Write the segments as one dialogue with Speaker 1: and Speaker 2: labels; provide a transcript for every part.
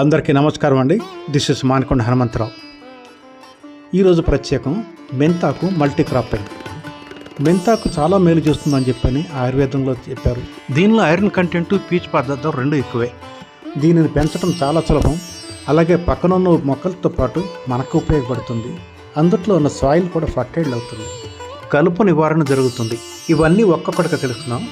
Speaker 1: అందరికీ నమస్కారం అండి. This is Manakonda Hanumantharao. ఈరోజు ప్రత్యేకం మెంతాకు మల్టీ క్రాపింగ్ మెంతాకు చాలా మేలు చేస్తుందని చెప్పని ఆయుర్వేదంలో చెప్పారు. దీనిలో ఐరన్ కంటెంట్ పీచు పదార్థం రెండు ఎక్కువే. దీనిని పెంచడం చాలా సులభం. అలాగే పక్కన ఉన్న మొక్కలతో పాటు మనకు ఉపయోగపడుతుంది. అందుట్లో ఉన్న సాయిల్ కూడా ఫర్టైల్ అవుతుంది. కలుపు నివారణ జరుగుతుంది. ఇవన్నీ ఒక్కొక్కటిగా తెలుసుకున్నాం.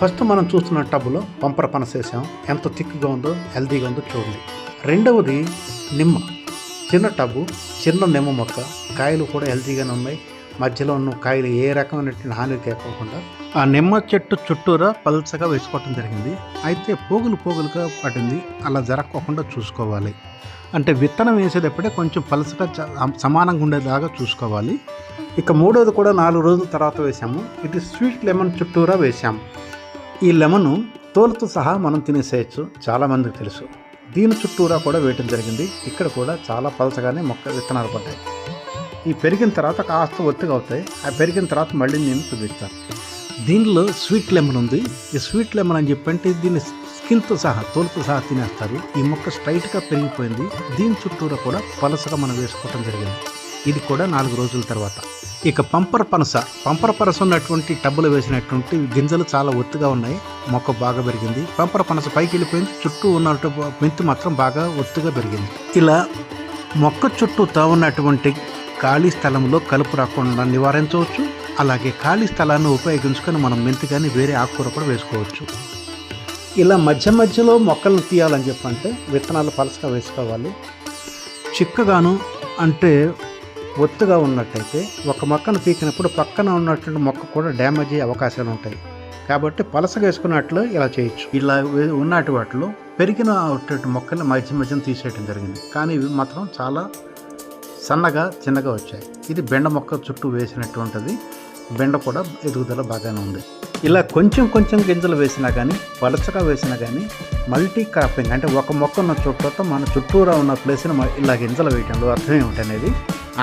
Speaker 1: ఫస్ట్ మనం చూస్తున్న టబ్బులో పంపర పనసేసాం. ఎంత థిక్గా ఉందో హెల్తీగా ఉందో చూడండి. రెండవది నిమ్మ. చిన్న టబ్బు చిన్న నిమ్మ మొక్క. కాయలు కూడా హెల్తీగానే ఉన్నాయి. మధ్యలో ఉన్న కాయలు ఏ రకమైనటువంటి హాని కేకోకుండా ఆ నిమ్మ చెట్టు చుట్టూరా పల్చగా వేసుకోవటం జరిగింది. అయితే పోగులు పోగులుగా పడింది. అలా జరగకోకుండా చూసుకోవాలి. అంటే విత్తనం వేసేటప్పుడే కొంచెం పలసగా చ- సమానంగా ఉండేలాగా చూసుకోవాలి. ఇక మూడోది కూడా నాలుగు రోజుల తర్వాత వేసాము. ఇది స్వీట్ లెమన్ చుట్టూరా వేసాము ఈ లెమన్ తోలుతో సహా మనం తినేసేయచ్చు. చాలామందికి తెలుసు. దీని చుట్టూరా కూడా వేయటం జరిగింది. ఇక్కడ కూడా చాలా పలసగానే మొక్క విత్తనాలు పడ్డాయి. ఈ పెరిగిన తర్వాత కాస్త ఒత్తిగా అవుతాయి. ఆ పెరిగిన తర్వాత మళ్ళీ నేను చూపిస్తాను దీనిలో స్వీట్ లెమన్ ఉంది. ఈ స్వీట్ లెమన్ అని చెప్పంటే దీన్ని స్కిన్తో సహా తోలుతో సహా తినేస్తారు. ఈ మొక్క స్ట్రైట్గా పెరిగిపోయింది. దీని చుట్టూరా కూడా పలసగా మనం వేసుకోవటం జరిగింది. ఇది కూడా నాలుగు రోజుల తర్వాత. ఇక పంపర పనస. పంపర పనస ఉన్నటువంటి టబ్బులు వేసినటువంటి గింజలు చాలా ఒత్తుగా ఉన్నాయి. మొక్క బాగా పెరిగింది. పంపర పనస పైకి వెళ్ళిపోయింది. చుట్టూ ఉన్న మెంతి మాత్రం బాగా ఒత్తుగా పెరిగింది. ఇలా మొక్క చుట్టూతో ఉన్నటువంటి ఖాళీ స్థలంలో కలుపు రాకుండా నివారించవచ్చు. అలాగే ఖాళీ స్థలాన్ని ఉపయోగించుకొని మనం మెంతి కానీ వేరే ఆకుకూర కూడా వేసుకోవచ్చు. ఇలా మధ్య మధ్యలో మొక్కలను తీయాలని చెప్పంటే విత్తనాలు పలసగా వేసుకోవాలి. చిక్కగాను అంటే ఒత్తుగా ఉన్నట్టయితే ఒక మొక్కను పీకినప్పుడు పక్కన ఉన్నటువంటి మొక్క కూడా డ్యామేజ్ అయ్యే అవకాశాలు ఉంటాయి. కాబట్టి పలసగా వేసుకున్నట్లు ఇలా చేయొచ్చు. ఇలా ఉన్నటి వాటిలో పెరిగిన అటువంటి మొక్కల్ని మధ్య మధ్యన తీసేయడం జరిగింది. కానీ ఇవి మాత్రం చాలా సన్నగా చిన్నగా వచ్చాయి. ఇది బెండ మొక్క చుట్టూ వేసినటువంటిది. బెండ కూడా ఎదుగుదల బాగానే ఉంది. ఇలా కొంచెం కొంచెం గింజలు వేసినా కానీ పలసగా వేసినా కానీ మల్టీ క్రాపింగ్ అంటే ఒక మొక్క ఉన్న చుట్టూతో మన చుట్టూరా ఉన్న ప్లేస్ని ఇలా గింజలు వేయటంలో అర్థం ఏమిటనేది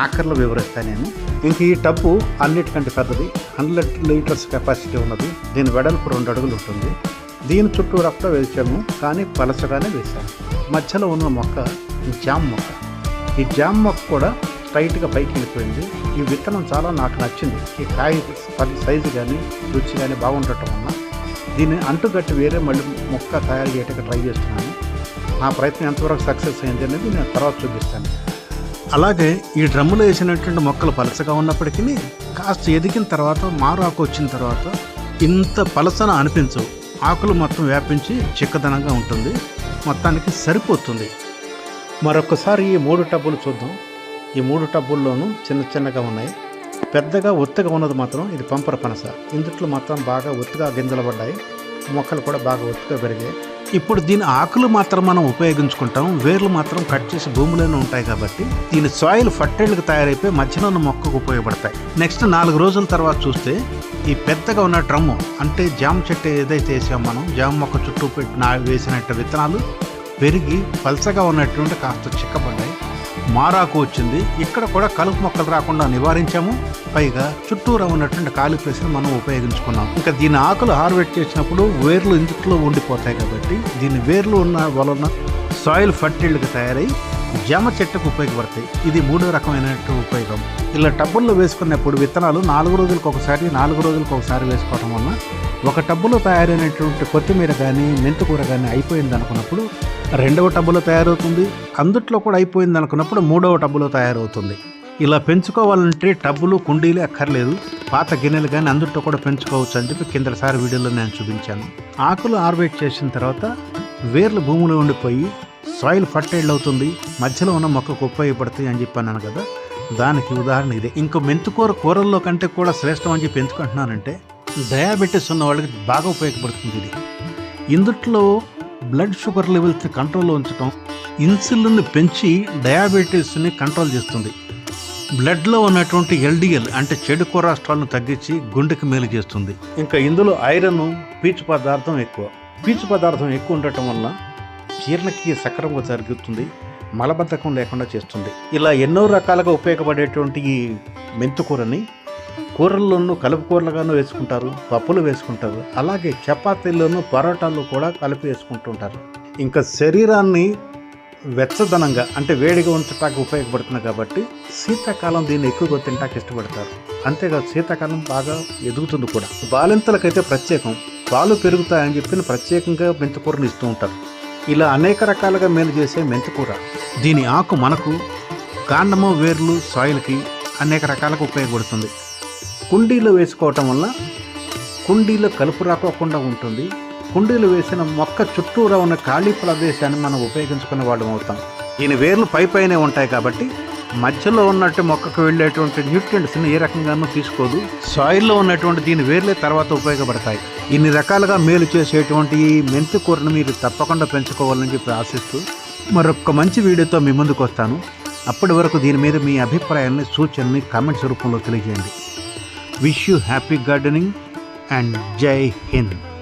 Speaker 1: ఆఖరిలో వివరిస్తాను నేను. ఇంక ఈ టబ్బు అన్నిటికంటే పెద్దది. హండ్రెడ్ లీటర్స్ కెపాసిటీ ఉన్నది. దీని వెడల్పు రెండు అడుగులు ఉంటుంది. దీని చుట్టూ రక్త వేసాము కానీ పలచగానే వేసాము మధ్యలో ఉన్న మొక్క జామ్ మొక్క. ఈ జామ్ మొక్క కూడా స్ట్రైట్గా పైకి వెళ్ళిపోయింది. ఈ విత్తనం చాలా నాకు నచ్చింది. ఈ కాయ సైజు కానీ రుచి కానీ బాగుండటం వల్ల దీన్ని అంటుగట్టి వేరే మళ్ళీ మొక్క తయారు చేయడానికి ట్రై చేస్తున్నాను. నా ప్రయత్నం ఎంతవరకు సక్సెస్ అయింది అనేది నేను తర్వాత చూపిస్తాను. అలాగే ఈ డ్రమ్ములో వేసినటువంటి మొక్కలు పలసగా ఉన్నప్పటికీ కాస్త ఎదిగిన తర్వాత మారు ఆకు వచ్చిన తర్వాత ఇంత పలసన అనిపించవు. ఆకులు మొత్తం వ్యాపించి చిక్కదనంగా ఉంటుంది. మొత్తానికి సరిపోతుంది. మరొకసారి ఈ మూడు టబ్బులు చూద్దాం. ఈ మూడు టబ్బుల్లోనూ చిన్న చిన్నగా ఉన్నాయి. పెద్దగా ఒత్తుగా ఉన్నది మాత్రం ఇది పంపర పనస. ఇందుట్లో మాత్రం బాగా ఒత్తుగా గింజలు పడ్డాయి. మొక్కలు కూడా బాగా ఒత్తుగా పెరిగాయి. ఇప్పుడు దీని ఆకులు మాత్రం మనం ఉపయోగించుకుంటాం వేర్లు మాత్రం కట్ చేసి భూమిలోనే ఉంటాయి కాబట్టి దీని సాయిల్ ఫర్టైల్గా తయారైపోయి మధ్యలో ఉన్న మొక్కకు ఉపయోగపడతాయి. నెక్స్ట్ నాలుగు రోజుల తర్వాత చూస్తే ఈ పెద్దగా ఉన్న డ్రమ్ము అంటే జామ చెట్టు ఏదైతే వేసామో మనం జామ మొక్క చుట్టూ పెట్టి వేసినట్టు విత్తనాలు పెరిగి పలసగా ఉన్నటువంటి కాస్త చిక్కబడ్డాయి. మారాకు వచ్చింది. ఇక్కడ కూడా కలుపు మొక్కలు రాకుండా నివారించాము. పైగా చుట్టూరా ఉన్నటువంటి ఖాళీ ప్లేస్ని మనం ఉపయోగించుకున్నాం. ఇంకా దీని ఆకులు హార్వెస్ట్ చేసినప్పుడు వేర్లు ఇందుట్లో ఉండిపోతాయి కాబట్టి దీని వేర్లు ఉన్న వలన సాయిల్ ఫర్టిల్గా తయారై జామ చెట్టుకు ఉపయోగపడతాయి. ఇది మూడో రకమైనటువంటి ఉపయోగం. ఇలా టబ్బుల్లో వేసుకున్నప్పుడు విత్తనాలు నాలుగు రోజులకు ఒకసారి నాలుగు రోజులకు ఒకసారి వేసుకోవటం వలన ఒక టబ్బులో తయారైనటువంటి కొత్తిమీర కానీ మెంతుకూర కానీ అయిపోయింది అనుకున్నప్పుడు రెండవ టబ్బులో తయారవుతుంది. అందుట్లో కూడా అయిపోయింది అనుకున్నప్పుడు మూడవ టబ్బులో తయారవుతుంది. ఇలా పెంచుకోవాలంటే టబ్బులు కుండీలు అక్కర్లేదు. పాత గిన్నెలు కానీ అందుట్లో కూడా పెంచుకోవచ్చు అని చెప్పి కిందసారి వీడియోలో నేను చూపించాను. ఆకులు ఆర్వేట్ చేసిన తర్వాత వేర్లు భూమిలో ఉండిపోయి సాయిల్ ఫర్టైల్ అవుతుంది మధ్యలో ఉన్న మొక్కకు ఉపయోగపడుతుంది అని చెప్పాను కదా. దానికి ఉదాహరణ ఇదే. ఇంకో మెంతుకూర కూరల్లో కంటే కూడా శ్రేష్టం అని చెప్పి ఎందుకంటున్నానంటే డయాబెటీస్ ఉన్న వాళ్ళకి బాగా ఉపయోగపడుతుంది ఇది. ఇందుట్లో బ్లడ్ షుగర్ లెవెల్స్ని కంట్రోల్లో ఉంచడం ఇన్సులిన్ పెంచి డయాబెటీస్ని కంట్రోల్ చేస్తుంది. బ్లడ్లో ఉన్నటువంటి ఎల్డిఎల్ అంటే చెడు కొరాస్ట్రాల్ను తగ్గించి గుండెకి మేలు చేస్తుంది. ఇంకా ఇందులో ఐరన్ పీచు పదార్థం ఎక్కువ. పీచు పదార్థం ఎక్కువ ఉండటం వల్ల జీర్ణక్రియ సక్రమంగా జరుగుతుంది మలబద్ధకం లేకుండా చేస్తుంది. ఇలా ఎన్నో రకాలుగా ఉపయోగపడేటువంటి ఈ మెంతుకూరని కూరల్లోనూ కలుపు కూరలుగానూ వేసుకుంటారు పప్పులు వేసుకుంటారు అలాగే చపాతీల్లోనూ పరోటాల్లో కూడా కలిపి వేసుకుంటుంటారు. ఇంకా శరీరాన్ని వెచ్చదనంగా అంటే వేడిగా ఉంచటానికి ఉపయోగపడుతుంది కాబట్టి శీతాకాలం దీన్ని ఎక్కువగా తినటానికి ఇష్టపడతారు. అంతేకాదు శీతాకాలం బాగా ఎదుగుతుంది కూడా. బాలింతలకైతే ప్రత్యేకం. పాలు పెరుగుతాయని చెప్పి ప్రత్యేకంగా మెంతికూరను ఇస్తూ ఉంటారు. ఇలా అనేక రకాలుగా మేలు చేసే మెంతికూర. దీని ఆకు మనకు కాండము వేర్లు సాయిల్కి అనేక రకాలుగా ఉపయోగపడుతుంది. కుండీలో వేసుకోవటం వల్ల కుండీలో కలుపు రాకోకుండా ఉంటుంది. కుండీలు వేసిన మొక్క చుట్టూరా ఉన్న ఖాళీ ప్రదేశాన్ని మనం ఉపయోగించుకునే వాళ్ళం అవుతాం. దీని వేర్లు పై పైనే ఉంటాయి కాబట్టి మధ్యలో ఉన్నట్టు మొక్కకు వెళ్ళేటువంటి న్యూట్రియంట్స్ని ఏ రకంగానూ తీసుకోదు. సాయిల్లో ఉన్నటువంటి దీని వేర్లే తర్వాత ఉపయోగపడతాయి. ఇన్ని రకాలుగా మేలు చేసేటువంటి ఈ మెంతి కూరను మీరు తప్పకుండా పెంచుకోవాలని చెప్పి ఆశిస్తూ మరొక మంచి వీడియోతో మీ ముందుకు వస్తాను. అప్పటి వరకు దీని మీద మీ అభిప్రాయాన్ని సూచనని కామెంట్స్ రూపంలో తెలియజేయండి. Wish you happy gardening and జై హింద్.